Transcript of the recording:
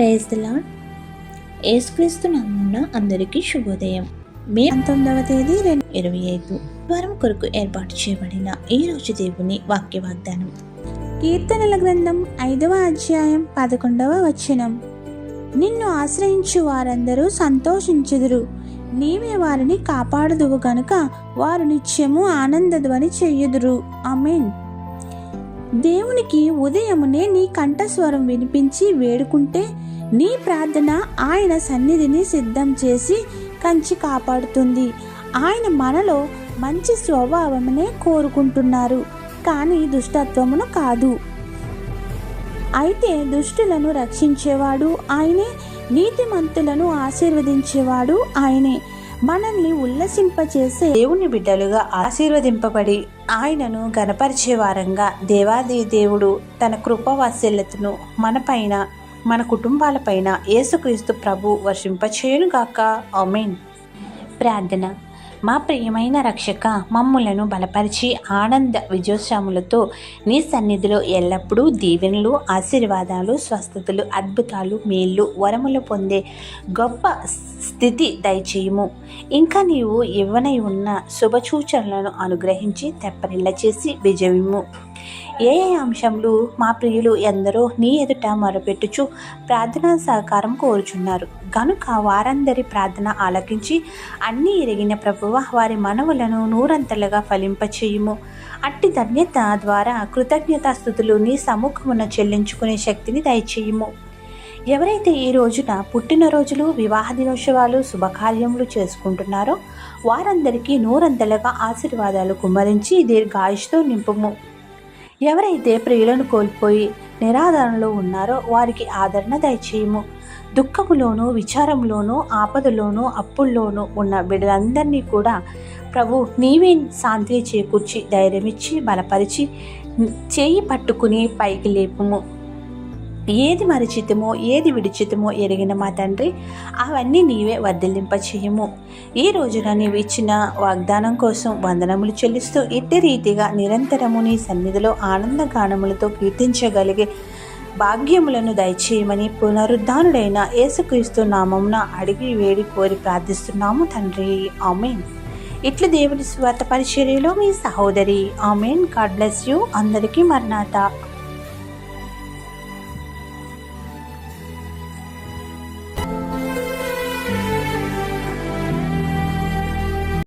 Praise దిలా ఏసుక్రీస్తు నమ్మున్న అందరికీ శుభోదయం. మే పంతొమ్మిదవ తేదీ రెండు ఇరవై ఐదు. వారం కొరకు ఏర్పాటు చేయబడిన ఈ రోజు దేవుని వాక్య వాగ్దానం కీర్తనల గ్రంథం ఐదవ అధ్యాయం పదకొండవ వచనం. నిన్ను ఆశ్రయించు వారందరూ సంతోషించుదురు. నీవే వారిని కాపాడుదువు గనుక వారు నిత్యము ఆనందధ్వని చెయ్యుదురు అమీన్ దేవునికి ఉదయమునే నీ కంఠస్వరం వినిపించి వేడుకుంటే నీ ప్రార్థన ఆయన సన్నిధిని సిద్ధం చేసి కంచి కాపాడుతుంది. ఆయన మనలో మంచి స్వభావమునే కోరుకుంటున్నారు. కానీ దుష్టత్వమును కాదు. అయితే దుష్టులను రక్షించేవాడు ఆయనే నీతిమంతులను ఆశీర్వదించేవాడు ఆయనే. మనల్ని ఉల్లసింపచేసే దేవుని బిడ్డలుగా ఆశీర్వదింపబడి ఆయనను గనపరిచే వారంగా దేవాది దేవుడు తన కృపవాత్సల్యతను మనపైన మన కుటుంబాలపైన యేసుక్రీస్తు ప్రభు వర్షింపచేయునుగాక. అమెన్ ప్రార్థన. మా ప్రియమైన రక్షక మమ్ములను బలపరిచి ఆనంద విజయోత్సవములతో నీ సన్నిధిలో ఎల్లప్పుడూ దీవెనలు ఆశీర్వాదాలు స్వస్థతలు అద్భుతాలు మేళ్ళు వరములు పొందే గొప్ప స్థితి దయచేయము. ఇంకా నీవు ఇవ్వనై ఉన్న శుభసూచనలను అనుగ్రహించి తెప్పనిల్ల చేసి విజయము ఏ ఏ అంశంలో మా ప్రియులు ఎందరో నీ ఎదుట మొరపెట్టుచు ప్రార్థనా సహకారం కోరుచున్నారు. గనుక వారందరి ప్రార్థన ఆలకించి అన్నీ ఎరిగిన ప్రభువ వారి మనవులను నూరంతలుగా ఫలింపచేయుము. అట్టి ధన్యత ద్వారా కృతజ్ఞతాస్థుతులు నీ సముఖమున చెల్లించుకునే శక్తిని దయచేయము. ఎవరైతే ఈ రోజున పుట్టినరోజులు వివాహ దినోత్సవాలు శుభకార్యములు చేసుకుంటున్నారో వారందరికీ నూరంతలుగా ఆశీర్వాదాలు కుమ్మరించి దీర్ఘాయుష్తో నింపుము. ఎవరైతే ప్రియులను కోల్పోయి నిరాధారణలో ఉన్నారో వారికి ఆదరణ దయచేయము. దుఃఖములోను విచారంలోను ఆపదలోను అప్పుల్లోనూ ఉన్న బిడ్డలందరినీ కూడా ప్రభు నీవే శాంతి చేకూర్చి ధైర్యమిచ్చి బలపరిచి చేయి పట్టుకుని పైకి లేపుము. ఏది మరిచితమో ఏది విడిచితమో ఎరిగిన మా తండ్రి అవన్నీ నీవే వర్ధిల్లింప చేయము ఈ రోజున నీవు ఇచ్చిన వాగ్దానం కోసం వందనములు చెల్లిస్తూ ఇట్టి రీతిగా నిరంతరము నీ సన్నిధిలో ఆనంద గానములతో కీర్తించగలిగే భాగ్యములను దయచేయమని పునరుద్ధానుడైన యేసుక్రీస్తు నామమున అడిగి వేడి కోరి ప్రార్థిస్తున్నాము తండ్రి. ఆమెన్. ఇట్లు దేవుడి స్వార్థ పరిచర్యలో మీ సహోదరి ఆమెన్. God bless you. అందరికీ మర్నాథ.